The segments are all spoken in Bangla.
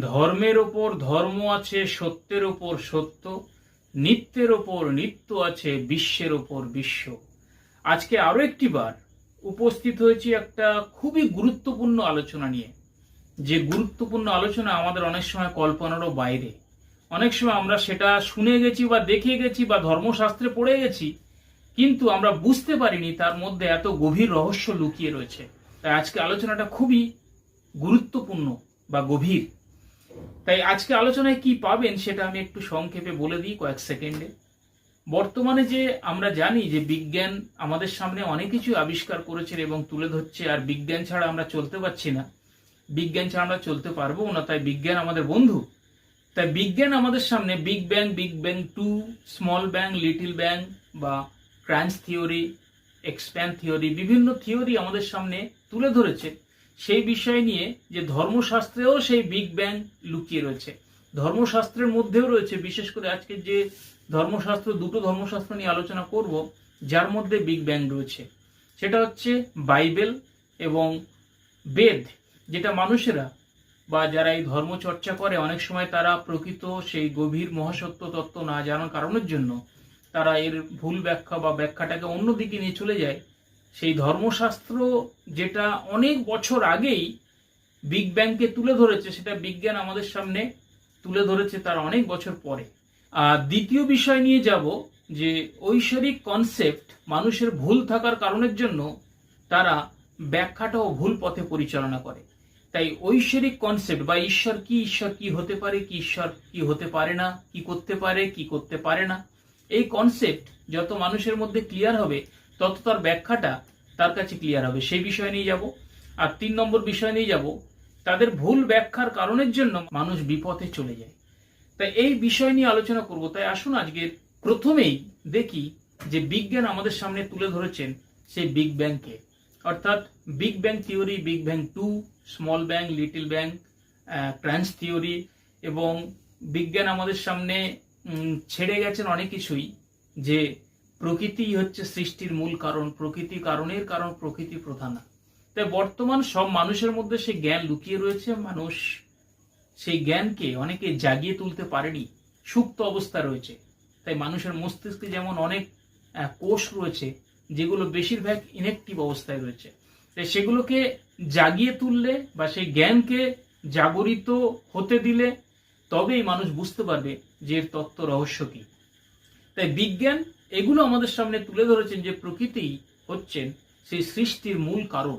ধর্মের ওপর ধর্ম আছে, সত্যের ওপর সত্য, নিত্যের ওপর নিত্য আছে, বিশ্বের ওপর বিশ্ব। আজকে আরও একটি বার উপস্থিত হয়েছি একটা খুবই গুরুত্বপূর্ণ আলোচনা নিয়ে। যে গুরুত্বপূর্ণ আলোচনা আমাদের অনেক সময় কল্পনারও বাইরে। অনেক সময় আমরা সেটা শুনে গেছি বা দেখে গেছি বা ধর্মশাস্ত্রে পড়ে গেছি, কিন্তু আমরা বুঝতে পারিনি তার মধ্যে এত গভীর রহস্য লুকিয়ে রয়েছে। তাই আজকে আলোচনাটা খুবই গুরুত্বপূর্ণ বা গভীর। তাই আজকে আলোচনায় কি পাবেন সেটা আমি একটু সংক্ষেপে বলে দিই কয়েক সেকেন্ডে। বর্তমানে যে আমরা জানি যে বিজ্ঞান আমাদের সামনে অনেক কিছু আবিষ্কার করেছে এবং তুলে ধরছে, আর বিজ্ঞান ছাড়া আমরা চলতে পারছি না। বিজ্ঞান ছাড়া আমরা চলতে পারব না, তাই বিজ্ঞান আমাদের বন্ধু। তাই বিজ্ঞান আমাদের সামনে big bang big bang to small bang little bang বা ক্রাঞ্চ থিওরি এক্সপ্যান্ড থিওরি বিভিন্ন থিওরি আমাদের সামনে তুলে ধরেছে। সেই বিষয় নিয়ে যে ধর্মশাস্ত্রেও সেই বিগ ব্যাং লুকিয়ে রয়েছে। ধর্মশাস্ত্রের মধ্যেও রয়েছে, বিশেষ করে আজকে যে ধর্মশাস্ত্র, দুটো ধর্মশাস্ত্র নিয়ে আলোচনা করব, যার মধ্যে বিগ ব্যাং রয়েছে। সেটা হচ্ছে বাইবেল এবং বেদ, যেটা মানুষেরা বা যারা এই ধর্ম চর্চা করে, অনেক সময় তারা প্রকৃত সেই গভীর মহাসত্য তত্ত্ব না জানার কারণের জন্য তারা এর ভুল ব্যাখ্যা বা ব্যাখ্যাটাকে অন্যদিকে নিয়ে চলে যায়। সেই ধর্মশাস্ত্র যেটা অনেক বছর আগেই বিগ ব্যাংকে তুলে ধরেছে, সেটা বিজ্ঞান আমাদের সামনে তুলে ধরেছে তার অনেক বছর পরে। আর দ্বিতীয় বিষয় নিয়ে যাব, যে ঐশ্বরিক কনসেপ্ট মানুষের ভুল থাকার কারণের জন্য তারা ব্যাখ্যাটাও ভুল পথে পরিচালনা করে। তাই ঐশ্বরিক কনসেপ্ট বা ঈশ্বর কি ঈশ্বর কি হতে পারে, কি ঈশ্বর কি হতে পারে না, কি করতে পারে, কি করতে পারে না, এই কনসেপ্ট যত মানুষের মধ্যে ক্লিয়ার হবে তত তার ব্যাখ্যাটা তার কাছে ক্লিয়ার হবে। সেই বিষয় নিয়ে যাব। আর তিন নম্বর বিষয় নিয়ে যাব, তাদের ভুল ব্যাখ্যার কারণের জন্য মানুষ বিপথে চলে যায়। তাই এই বিষয় নিয়ে আলোচনা করব। তাই আসুন আজকে প্রথমেই দেখি যে বিজ্ঞান আমাদের সামনে তুলে ধরেছেন সেই বিগ ব্যাংকে। অর্থাৎ big bang theory, big bang two, small bang, little bang crunch theory এবং বিজ্ঞান আমাদের সামনে ছেড়ে গেছেন অনেক কিছুই যে প্রকৃতি হচ্ছে সৃষ্টির মূল কারণ, প্রকৃতি কারণের কারণ, প্রকৃতি প্রধান। তাই বর্তমান সব মানুষের মধ্যে সেই জ্ঞান লুকিয়ে রয়েছে। মানুষ সেই জ্ঞানকে অনেকে জাগিয়ে তুলতে পারেনি, সুপ্ত অবস্থা রয়েছে। তাই মানুষের মস্তিষ্কে যেমন অনেক কোষ রয়েছে, যেগুলো বেশিরভাগ ইনেকটিভ অবস্থায় রয়েছে। তাই সেগুলোকে জাগিয়ে তুললে বা সেই জ্ঞানকে জাগরিত হতে দিলে তবেই মানুষ বুঝতে পারবে যে এর তত্ত্ব রহস্য কি। তাই বিজ্ঞান এগুলো আমাদের সামনে তুলে ধরেছেন যে প্রকৃতি হচ্ছেন সেই সৃষ্টির মূল কারণ।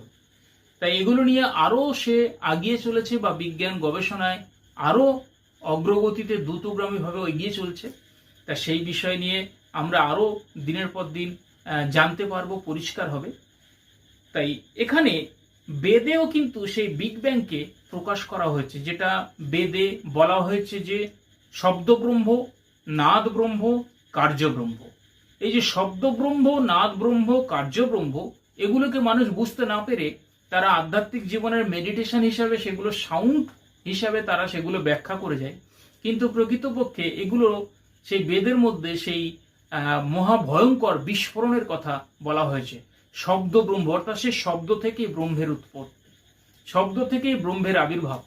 তাই এগুলো নিয়ে আরও সে আগিয়ে চলেছে বা বিজ্ঞান গবেষণায় আরও অগ্রগতিতে দ্রুতগ্রামীভাবে এগিয়ে চলছে। তা সেই বিষয় নিয়ে আমরা আরও দিনের পর দিন জানতে পারব, পরিষ্কার হবে। তাই এখানে বেদেও কিন্তু সেই বিগ ব্যাংকে প্রকাশ করা হয়েছে, যেটা বেদে বলা হয়েছে যে শব্দব্রহ্ম নাদ ব্রহ্ম কার্য ব্রহ্ম এই যে শব্দ ব্রহ্ম নাদ ব্রহ্ম কার্য ব্রহ্ম এগুলোকে মানুষ বুঝতে না পেরে তারা আধ্যাত্মিক জীবনের মেডিটেশন হিসাবে সেগুলো সাউন্ড হিসাবে তারা সেগুলো ব্যাখ্যা করে যায়। কিন্তু প্রকৃতপক্ষে এগুলো সেই বেদের মধ্যে সেই মহাভয়ঙ্কর বিস্ফোরণের কথা বলা হয়েছে। শব্দ ব্রহ্ম অর্থাৎ সেই শব্দ থেকেই ব্রহ্মের উৎপত্তি। শব্দ থেকেই ব্রহ্মের আবির্ভাব।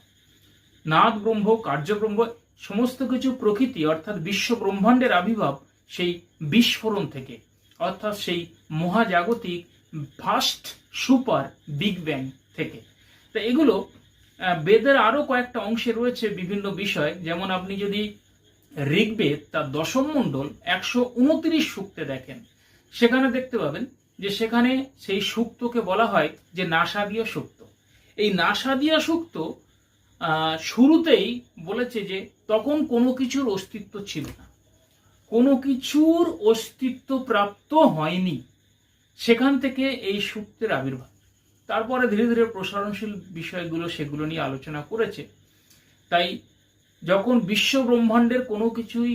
নাদ ব্রহ্ম কার্য ব্রহ্ম সমস্ত কিছু প্রকৃতি, অর্থাৎ বিশ্ব ব্রহ্মাণ্ডের আবির্ভাব সেই বিস্ফোরণ থেকে, অর্থাৎ সেই মহাজাগতিক ফাস্ট সুপার বিগ ব্যাং থেকে। তো এগুলো বেদের আরও কয়েকটা অংশে রয়েছে বিভিন্ন বিষয়। যেমন আপনি যদি ঋগ্বেদ, তার দশম মণ্ডল, একশো উনত্রিশ সূক্তে দেখেন, সেখানে দেখতে পাবেন যে সেখানে সেই সুক্তকে বলা হয় যে নাসাদীয় সুক্ত। এই নাসাদীয় সুক্ত শুরুতেই বলেছে যে তখন কোনো কিছুর অস্তিত্ব ছিল না। কোনো কিছুর অস্তিত্ব প্রাপ্ত হয়নি। সেখান থেকে এই সূক্তের আবির্ভাব। তারপরে ধীরে ধীরে প্রসারণশীল বিষয়গুলো সেগুলো নিয়ে আলোচনা করেছে। তাই যখন বিশ্ব ব্রহ্মাণ্ডের কোনো কিছুই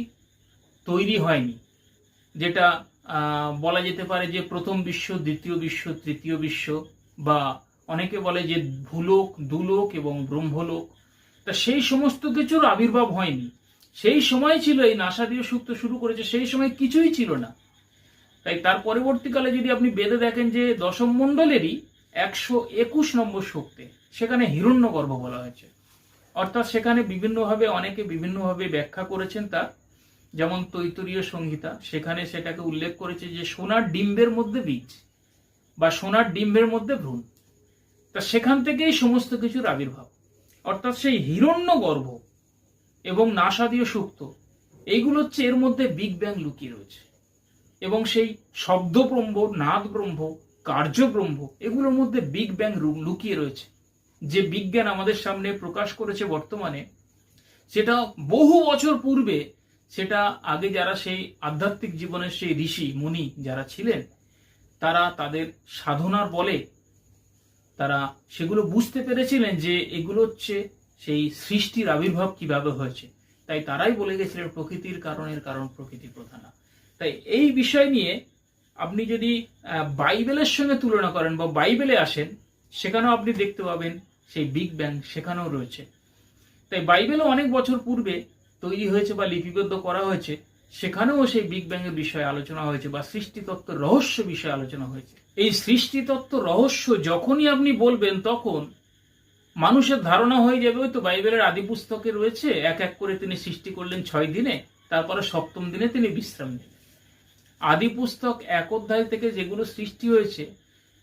তৈরি হয়নি, যেটা বলা যেতে পারে যে প্রথম বিশ্ব, দ্বিতীয় বিশ্ব, তৃতীয় বিশ্ব, বা অনেকে বলে যে ভূলোক, দুলোক এবং ব্রহ্মলোক, তা সেই সমস্ত কিছুর আবির্ভাব হয়নি। সেই সময় ছিল এই নাসাদীয় সুক্ত শুরু করেছে, সেই সময় কিছুই ছিল না। তাই তার পরবর্তীকালে যদি আপনি বেদে দেখেন যে দশম মণ্ডলেরই একশো একুশ নম্বর সূক্তে সেখানে হিরণ্য হিরণ্যগর্ভ বলা হয়েছে। অর্থাৎ সেখানে বিভিন্নভাবে, অনেকে বিভিন্নভাবে ব্যাখ্যা করেছেন তা। যেমন তৈতরীয় সংহিতা, সেখানে সেটাকে উল্লেখ করেছে যে সোনার ডিম্বের মধ্যে বীজ বা সোনার ডিম্বের মধ্যে ভ্রূণ। তা সেখান থেকেই সমস্ত কিছুর আবির্ভাব। অর্থাৎ সেই হিরণ্য গর্ভ এবং নাসাদীয় সুক্ত। এইগুলো হচ্ছে এর মধ্যে বিগ ব্যাং লুকিয়ে রয়েছে। এবং সেই শব্দ ব্রহ্ম নাদ ব্রহ্ম কার্য ব্রহ্ম এগুলোর মধ্যে বিগ ব্যাং লুকিয়ে রয়েছে। যে বিজ্ঞান আমাদের সামনে প্রকাশ করেছে বর্তমানে, সেটা বহু বছর পূর্বে, সেটা আগে যারা সেই আধ্যাত্মিক জীবনের সেই ঋষি, মুনি যারা ছিলেন, তারা তাদের সাধনার বলে তারা সেগুলো বুঝতে পেরেছিলেন যে এগুলো হচ্ছে সেই সৃষ্টির আবির্ভাব কীভাবে হয়েছে? তাই তারাই বলে গেছিলেন প্রকৃতির কারণের কারণ প্রকৃতি প্রধানা। তাই এই বিষয় নিয়ে আপনি যদি বাইবেলের সঙ্গে তুলনা করেন বা বাইবেলে আসেন, সেখানেও আপনি দেখতে পাবেন সেই বিগ ব্যাং সেখানেও রয়েছে। তাই বাইবেলও অনেক বছর পূর্বে তৈরি হয়েছে বা লিপিবদ্ধ করা হয়েছে, সেখানেও সেই বিগ ব্যাং এর বিষয়ে আলোচনা হয়েছে বা সৃষ্টিতত্ত্ব রহস্য বিষয়ে আলোচনা হয়েছে। এই সৃষ্টিতত্ত্ব রহস্য যখনই আপনি বলবেন, তখন মানুষের ধারণা হয়ে যাবে তো বাইবেলের আদি পুস্তকে রয়েছে, এক এক করে তিনি সৃষ্টি করলেন ছয় দিনে, তারপরে সপ্তম দিনে তিনি বিশ্রাম নিলেন। আদি পুস্তক এক অধ্যায় থেকে যেগুলো সৃষ্টি হয়েছে,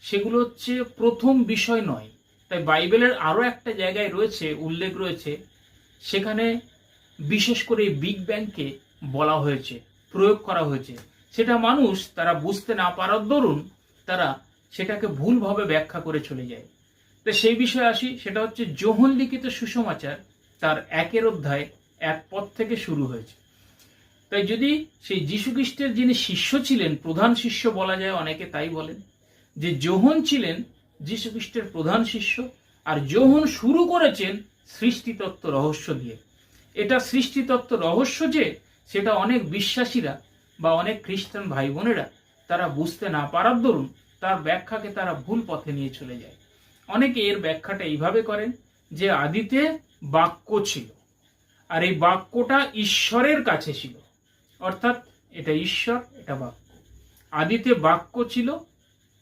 সেগুলো হচ্ছে প্রথম বিষয় নয়। তাই বাইবেলের আরও একটা জায়গায় রয়েছে, উল্লেখ রয়েছে, সেখানে বিশেষ করে বিগ ব্যাংকে বলা হয়েছে, প্রয়োগ করা হয়েছে। সেটা মানুষ তারা বুঝতে না পারার দরুন তারা সেটাকে ভুলভাবে ব্যাখ্যা করে চলে যায়। তো সেই বিষয়ে আসি, সেটা হচ্ছে যোহন লিখিত সুসমাচার তার একের অধ্যায় এক পদ থেকে শুরু হয়েছে। তাই যদি সেই যীশু খ্রিস্টের যিনি শিষ্য ছিলেন, প্রধান শিষ্য বলা যায়, অনেকে তাই বলেন, যে যোহন ছিলেন যীশু খ্রিস্টের প্রধান শিষ্য আর যোহন শুরু করেছেন সৃষ্টিতত্ত্ব রহস্য দিয়ে। এটা সৃষ্টিতত্ত্ব রহস্য যে, সেটা অনেক বিশ্বাসীরা বা অনেক খ্রিস্টান ভাই বোনেরা তারা বুঝতে না পারার দরুন তার ব্যাখ্যাকে তারা ভুল পথে নিয়ে চলে যায়। অনেকে এর ব্যাখ্যাটা এইভাবে করেন যে আদিতে বাক্য ছিল, আর এই বাক্যটা ঈশ্বরের কাছে ছিল। অর্থাৎ এটা ঈশ্বর, এটা বাক্য। আদিতে বাক্য ছিল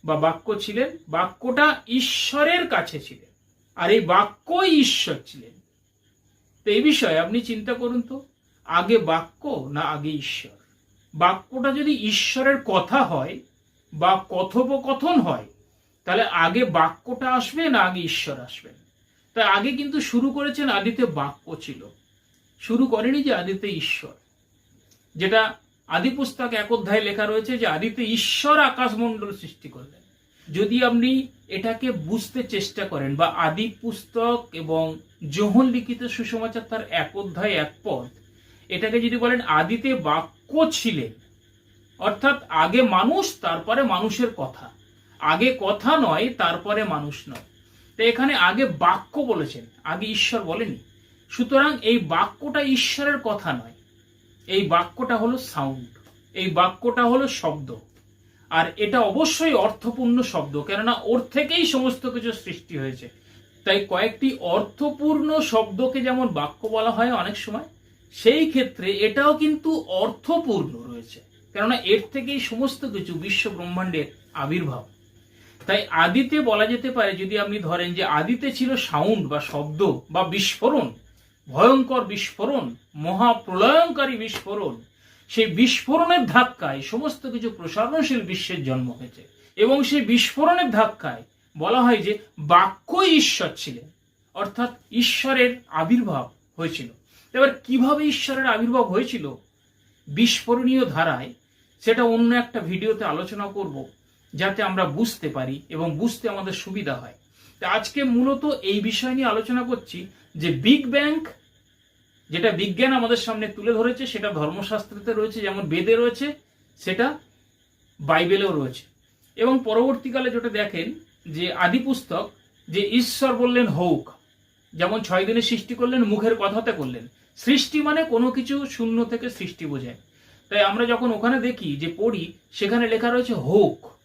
বা বাক্য ছিলেন, বাক্যটা ঈশ্বরের কাছে ছিলেন, আর এই বাক্যই ঈশ্বর ছিলেন। তো এই বিষয়ে আপনি চিন্তা করুন তো, আগে বাক্য না আগে ঈশ্বর? বাক্যটা যদি ঈশ্বরের কথা হয় বা কথোপকথন হয় তাহলে আগে বাক্যটা আসবে না আগে ঈশ্বর আসবেন? তাই আগে কিন্তু শুরু করেছেন আদিতে বাক্য ছিল। শুরু করেনি যে আদিতে ঈশ্বর। যেটা আদি পুস্তক এক অধ্যায় লেখা রয়েছে যে আদিতে ঈশ্বর আকাশমণ্ডল সৃষ্টি করলেন। যদি আপনি এটাকে বুঝতে চেষ্টা করেন বা আদি পুস্তক এবং যোহন লিখিত সুসমাচার তার এক অধ্যায়, এক পদ, এটাকে যদি বলেন আদিতে বাক্য ছিলেন, অর্থাৎ আগে মানুষ, তারপরে মানুষের কথা আগে কথা নয়, তারপরে মানুষ নয়। তো এখানে আগে বাক্য বলেছেন, আগে ঈশ্বর বলেনি। সুতরাং এই বাক্যটা ঈশ্বরের কথা নয়। এই বাক্যটা হলো সাউন্ড এই বাক্যটা হলো শব্দ। আর এটা অবশ্যই অর্থপূর্ণ শব্দ, কেননা ওর থেকেই সমস্ত কিছু সৃষ্টি হয়েছে। তাই কয়েকটি অর্থপূর্ণ শব্দকে যেমন বাক্য বলা হয় অনেক সময়, সেই ক্ষেত্রে এটাও কিন্তু অর্থপূর্ণ রয়েছে। কেননা এর থেকেই সমস্ত কিছু বিশ্ব ব্রহ্মাণ্ডের আবির্ভাব। তাই আদিতে বলা যেতে পারে, যদি আপনি ধরেন যে আদিতে ছিল সাউন্ড বা শব্দ বা বিস্ফোরণ, ভয়ঙ্কর বিস্ফোরণ, মহাপ্রলয়ঙ্কারী বিস্ফোরণ, সেই বিস্ফোরণের ধাক্কায় সমস্ত কিছু প্রসারণশীল বিশ্বের জন্ম হয়েছে। এবং সেই বিস্ফোরণের ধাক্কায় বলা হয় যে বাক্য ঈশ্বর ছিলেন, অর্থাৎ ঈশ্বরের আবির্ভাব হয়েছিল। এবার কীভাবে ঈশ্বরের আবির্ভাব হয়েছিল? বিস্ফোরণীয় ধারায়, সেটা অন্য একটা ভিডিওতে আলোচনা করব। যাতে আমরা বুঝতে পারি এবং বুঝতে আমাদের সুবিধা হয়। তা আজকে মূলত এই বিষয় নিয়ে আলোচনা করছি যে বিগ ব্যাংক যেটা বিজ্ঞান আমাদের সামনে তুলে ধরেছে, সেটা ধর্মশাস্ত্রতে রয়েছে, যেমন বেদে রয়েছে, সেটা বাইবেলেও রয়েছে। এবং পরবর্তীকালে যেটা দেখেন যে আদি পুস্তক, যে ঈশ্বর বললেন হোক, যেমন ছয় দিনে সৃষ্টি করলেন, মুখের কথাতে করলেন। সৃষ্টি মানে কোনো কিছু শূন্য থেকে সৃষ্টি বোঝায়। তাই আমরা যখন ওখানে দেখি যে পড়ি, সেখানে লেখা রয়েছে হোক।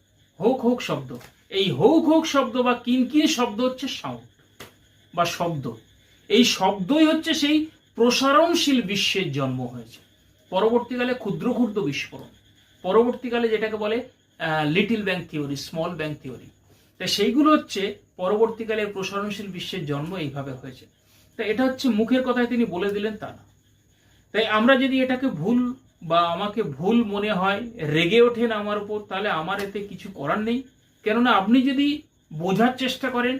হোক হোক শব্দ। এই হোক হোক শব্দ বা কিনকিন শব্দ হচ্ছে সাউন্ড বা শব্দ। এই শব্দই হচ্ছে সেই প্রসারণশীল বিশ্বের জন্ম হয়েছে। পরবর্তীকালে ক্ষুদ্র ক্ষুদ্র বিস্ফোরণ। পরবর্তীকালে যেটাকে বলে little bang theory small bang theory তা সেইগুলো হচ্ছে পরবর্তীকালে প্রসারণশীল বিশ্বের জন্ম এইভাবে হয়েছে। তা এটা হচ্ছে মুখের কথায় তিনি বলে দিলেন তা না। তাই আমরা যদি এটাকে ভুল বা আমাকে ভুল মনে হয়, রেগে ওঠেন আমার উপর, তাহলে আমার এতে কিছু করার নেই। কেননা আপনি যদি বোঝার চেষ্টা করেন,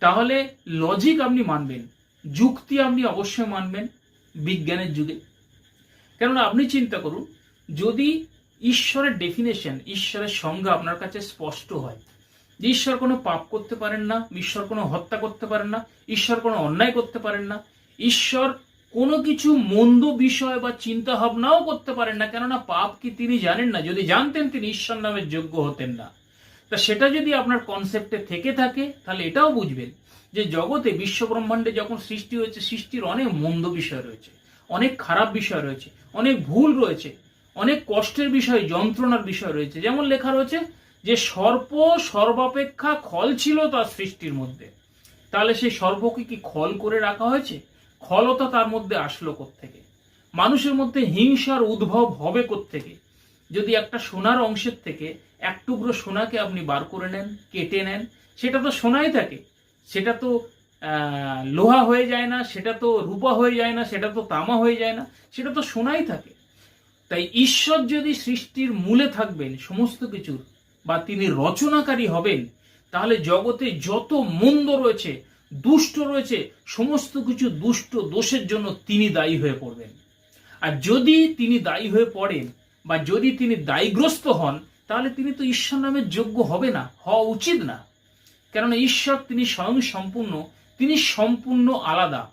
তাহলে লজিক আপনি মানবেন, যুক্তি আপনি অবশ্যই মানবেন বিজ্ঞানের যুগে। কেননা আপনি চিন্তা করুন, যদি ঈশ্বরের ডেফিনেশন ঈশ্বরের সংজ্ঞা আপনার কাছে স্পষ্ট হয় যে ঈশ্বর কোনো পাপ করতে পারেন না, ঈশ্বর কোনো হত্যা করতে পারেন না, ঈশ্বর কোনো অন্যায় করতে পারেন না, ঈশ্বর কোনো কিছু মন্দ বিষয় বা চিন্তা ভাবনাও করতে পারেন না, কেননা পাপ কি তিনি জানেন না? যদি জানতেন তিনি ঈশ্বর নামের যোগ্য হতেন না। তা সেটা যদি আপনার কনসেপ্টে থেকে থাকে, তাহলে এটাও বুঝবেন যে জগতে বিশ্ব ব্রহ্মাণ্ডে যখন সৃষ্টি হয়েছে, সৃষ্টির অনেক মন্দ বিষয় রয়েছে, অনেক খারাপ বিষয় রয়েছে, অনেক ভুল রয়েছে, অনেক কষ্টের বিষয়, যন্ত্রণার বিষয় রয়েছে। যেমন লেখা রয়েছে যে সর্প সর্বাপেক্ষা খল ছিল তার সৃষ্টির মধ্যে। তাহলে সেই সর্পকে কি খল করে রাখা হয়েছে? খলতা তার মধ্যে আসলো থেকে মানুষের মধ্যে হিংসার উদ্ভব হবে থেকে যদি একটা সোনার অংশের থেকে এক টুকরো সোনাকে আপনি বার করে নেন, কেটে নেন, সেটা তো সোনাই থাকে। সেটা তো লোহা হয়ে যায় না, সেটা তো রূপা হয়ে যায় না, সেটা তো তামা হয়ে যায় না, সেটা তো সোনাই থাকে। তাই ঈশ্বর যদি সৃষ্টির মূলে থাকবেন, সমস্ত কিছুর, বা তিনি রচনাকারী হবেন, তাহলে জগতে যত মন্দ রয়েছে দুষ্ট রয়েছে, সমস্ত কিছু দুষ্ট দোষের জন্য তিনি দায়ী হয়ে পড়বেন। আর যদি তিনি দায়ী হয়ে পড়েন বা যদি তিনি দায়গ্রস্ত হন, তাহলে তিনি তো ঈশ্বর নামের যোগ্য হবে না, হওয়া উচিত না। কেননা ঈশ্বর তিনি স্বয়ং সম্পূর্ণ, তিনি সম্পূর্ণ আলাদা।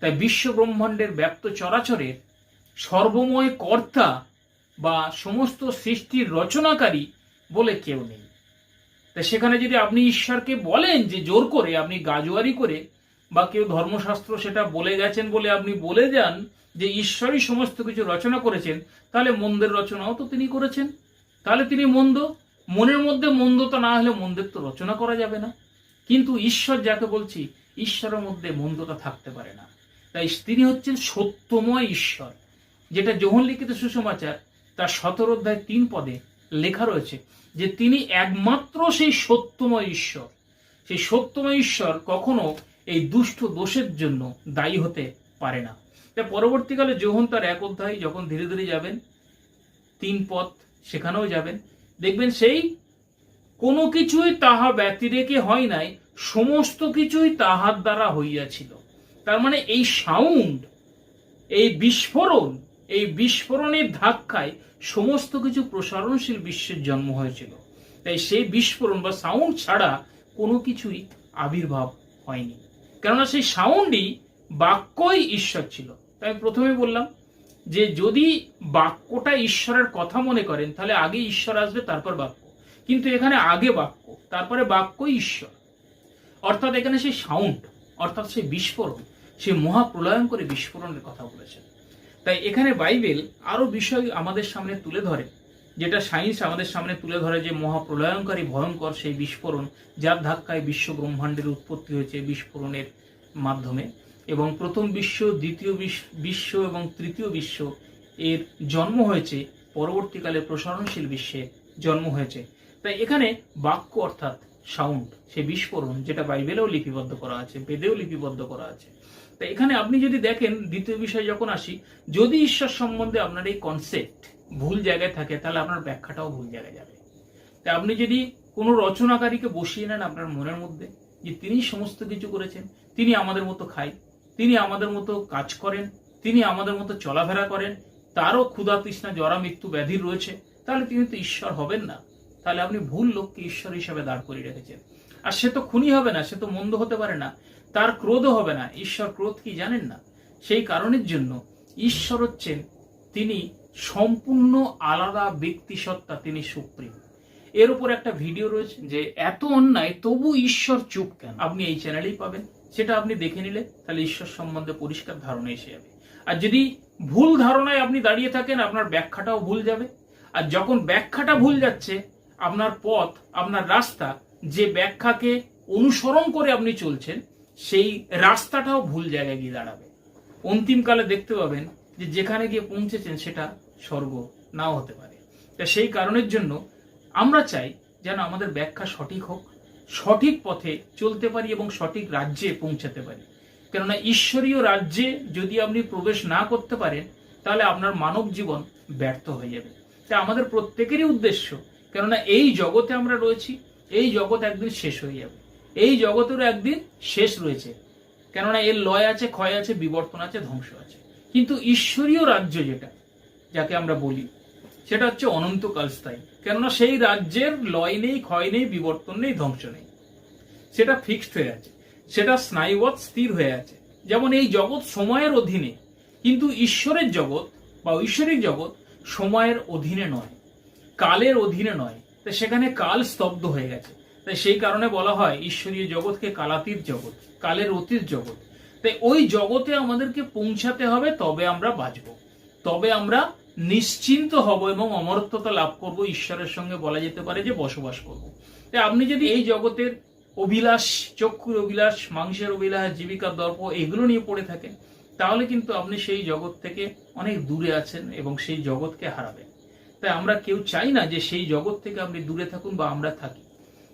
তাই বিশ্ব ব্রহ্মাণ্ডের চরাচরের সর্বময় কর্তা বা সমস্ত সৃষ্টির রচনাকারী বলে কেউ নেই। তা সেখানে যদি আপনি ঈশ্বরকে বলেন যে জোর করে, আপনি গাজুয়ারি করে, বা কেউ ধর্মশাস্ত্র সেটা বলে গেছেন বলে আপনি বলে যান যে ঈশ্বরই সমস্ত কিছু রচনা করেছেন, তাহলে মন্দের রচনাও তো তিনি করেছেন। তাহলে তিনি মন্দ? মনের মধ্যে মন্দতা না হলে মন্দের তো রচনা করা যাবে না। কিন্তু ঈশ্বর যাকে বলছি, ঈশ্বরের মধ্যে মন্দতা থাকতে পারে না। তাই তিনি হচ্ছেন সত্যময় ঈশ্বর, যেটা যোহন লিখিত সুসমাচার, তার সতেরো অধ্যায় তিন পদে লেখা রয়েছে। যে তিনি একমাত্র সেই সত্যময় ঈশ্বর। সেই সত্যময় ঈশ্বর কখনো এই দুষ্ট দোষের জন্য দায়ী হতে পারে না। পরবর্তীকালে যোহন তার এক অধ্যায় যখন ধীরে ধীরে যাবেন, তিন পথ সেখানেও যাবেন, দেখবেন সেই কোনো কিছুই তাহা ব্যতিরেকে হয় নাই, সমস্ত কিছুই তাহার দ্বারা হইয়াছিল। তার মানে এই সাউন্ড, এই বিস্ফোরণ এই বিস্ফোরণের ধাক্কায় সমস্ত কিছু প্রসারণশীল বিশ্বের জন্ম হয়েছিল। তাই সেই বিস্ফোরণ বা সাউন্ড ছাড়া কোনো কিছুই আবির্ভাব হয়নি। কেননা সেই সাউন্ডই বাক্যই ঈশ্বর ছিল। তাই প্রথমে বললাম যে যদি বাক্যটা ঈশ্বরের কথা মনে করেন, তাহলে আগে ঈশ্বর আসবে, তারপর বাক্য। কিন্তু এখানে আগে বাক্য, তারপরে বাক্যই ঈশ্বর। অর্থাৎ এখানে সেই সাউন্ড অর্থাৎ সেই বিস্ফোরণ, সেই মহাপ্রলয়ঙ্করী বিস্ফোরণের কথা বলেছেন। তাই এখানে বাইবেল আরও বিষয় আমাদের সামনে তুলে ধরে, যেটা সায়েন্স আমাদের সামনে তুলে ধরে যে মহাপ্রলয়ঙ্কারী ভয়ঙ্কর সেই বিস্ফোরণ, যার ধাক্কায় বিশ্ব ব্রহ্মাণ্ডের উৎপত্তি হয়েছে বিস্ফোরণের মাধ্যমে। এবং প্রথম বিশ্ব, দ্বিতীয় বিশ- বিশ্ব এবং তৃতীয় বিশ্ব এর জন্ম হয়েছে, পরবর্তীকালে প্রসারণশীল বিশ্বে জন্ম হয়েছে। তাই এখানে বাক্য অর্থাৎ সাউন্ড সে বিস্ফোরণ, যেটা বাইবেলেও লিপিবদ্ধ করা আছে, বেদেও লিপিবদ্ধ করা আছে। তা এখানে আপনি যদি দেখেন, দ্বিতীয় বিষয় যখন আসি, যদি ঈশ্বর সম্বন্ধে আপনার এই কনসেপ্ট ভুল জায়গায় থাকে, তাহলে আপনার ব্যাখ্যাটাও ভুল জায়গায় যাবে। তা আপনি যদি কোনো রচনাকারীকে বসিয়ে নেন আপনার মনের মধ্যে, যে তিনি সমস্ত কিছু করেছেন, তিনি আমাদের মতো খায় তিনি আমাদের মতো কাজ করেন, তিনি আমাদের মতো চলাফেরা করেন, তারও ক্ষুধা তৃষ্ণা জরা মৃত্যু ব্যাধির রয়েছে, তাহলে তিনি তো ঈশ্বর হবেন না। তাহলে আপনি ভুল লোককে ঈশ্বর হিসাবে দাঁড় করিয়ে রেখেছেন। আর সে তো খুনি হবে না, সে তো মন্দ হতে পারে না। তার ক্রোধও হবে না। ঈশ্বর ক্রোধ কি জানেন না? সেই কারণের জন্য ঈশ্বর হচ্ছেন তিনি সম্পূর্ণ আলাদা ব্যক্তি সত্তা তিনি সুপ্রিম। এর উপর একটা ভিডিও রয়েছে যে এত অন্যায়, তবু ঈশ্বর চুপ কেন? আপনি এই চ্যানেলেই পাবেন। সেটা আপনি দেখে নিলে তাহলে ঈশ্বর সম্বন্ধে পরিষ্কার ধারণা এসে যাবে। আর যদি ভুল ধারণায় আপনি দাঁড়িয়ে থাকেন, আপনার ব্যাখ্যাটাও ভুল যাবে। আর যখন ব্যাখ্যাটা ভুল যাচ্ছে, আপনার পথ, আপনার রাস্তা, যে ব্যাখ্যাকে অনুসরণ করে আপনি চলছেন সেই রাস্তাটাও ভুল জায়গায় গিয়ে দাঁড়াবে। অন্তিমকালে দেখতে পাবেন যে যেখানে গিয়ে পৌঁছেছেন সেটা স্বর্গ নাও হতে পারে। তা সেই কারণের জন্য আমরা চাই যেন আমাদের ব্যাখ্যা সঠিক হোক, সঠিক পথে চলতে পারি এবং সঠিক রাজ্যে পৌঁছাতে পারি। কেননা ঈশ্বরীয় রাজ্যে যদি আপনি প্রবেশ না করতে পারেন, তাহলে আপনার মানব জীবন ব্যর্থ হয়ে যাবে। তা আমাদের প্রত্যেকেরই উদ্দেশ্য, কেননা এই জগতে আমরা রয়েছি, এই জগৎ একদিন শেষ হয়ে যাবে। এই জগতেরও একদিন শেষ রয়েছে। কেননা এর লয় আছে, ক্ষয় আছে, বিবর্তন আছে, ধ্বংস আছে। কিন্তু ঈশ্বরীয় রাজ্য যেটা, যাকে আমরা বলি, সেটা হচ্ছে অনন্তকাল স্থায়ী। কেননা সেই রাজ্যের লয় নেই, ক্ষয় নেই, বিবর্তন নেই, ধ্বংস নেই। সেটা ফিক্সড হয়ে আছে। সেটা স্নায়ুবৎ স্থির হয়ে আছে। যেমন এই জগৎ সময়ের অধীনে, কিন্তু ঈশ্বরের জগৎ বা ঐশ্বরিক জগৎ সময়ের অধীনে নয়, কালের অধীনে নয়। তো সেখানে কাল স্তব্ধ হয়ে গেছে। তাই সেই কারণে বলা হয় ঈশ্বরীয় জগৎকে কালাতীত জগৎ, কালের অতীত জগৎ। তাই ওই জগতে আমাদেরকে পৌঁছাতে হবে, তবে আমরা বাঁচব। তবে আমরা নিশ্চিন্ত হব এবং অমরত্বতা লাভ করব, ঈশ্বরের সঙ্গে বলা যেতে পারে যে বসবাস করব। তাই আপনি যদি এই জগতের অভিলাষ, চক্ষুর অভিলাষ, মাংসের অভিলাষ, জীবিকার দর্প এগুলো নিয়ে পড়ে থাকেন, তাহলে কিন্তু আপনি সেই জগৎ থেকে অনেক দূরে আছেন এবং সেই জগৎকে হারাবেন। তাই আমরা কেউ চাই না যে সেই জগৎ থেকে আপনি দূরে থাকুন বা আমরা থাকি।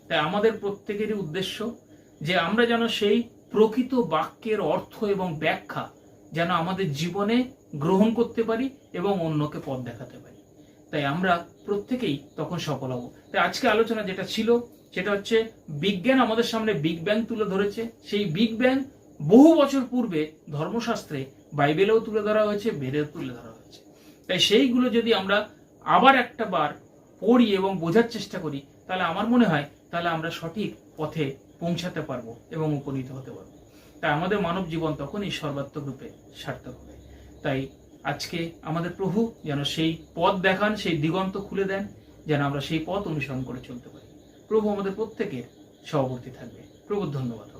তাই আমাদের প্রত্যেকেরই উদ্দেশ্য যে আমরা যেন সেই প্রকৃত বাক্যের অর্থ এবং ব্যাখ্যা যেন আমাদের জীবনে গ্রহণ করতে পারি এবং অন্যকে পথ দেখাতে পারি। তাই আমরা প্রত্যেকেই তখন সফল হব। তাই আজকে আলোচনা যেটা ছিল, সেটা হচ্ছে বিজ্ঞান আমাদের সামনে বিগ ব্যাং তুলে ধরেছে। সেই বিগ ব্যাং বহু বছর পূর্বে ধর্মশাস্ত্রে বাইবেলেও তুলে ধরা হয়েছে, বেদেও তুলে ধরা হয়েছে। তাই সেইগুলো যদি আমরা আবার একটা বার পড়ি এবং বোঝার চেষ্টা করি, তাহলে আমার মনে হয় তাহলে আমরা সঠিক পথে পৌঁছাতে পারব এবং উপনীত হতে পারব। তাই আমাদের মানব জীবন তখনই সর্বাত্মক রূপে সার্থক হবে। তাই আজকে আমাদের প্রভু যেন সেই পথ দেখান, সেই দিগন্ত খুলে দেন, যেন আমরা সেই পথ অনুসরণ করে চলতে পারি। প্রভু আমাদের প্রত্যেকের সহবর্তী থাকবে। প্রভুর ধন্যবাদ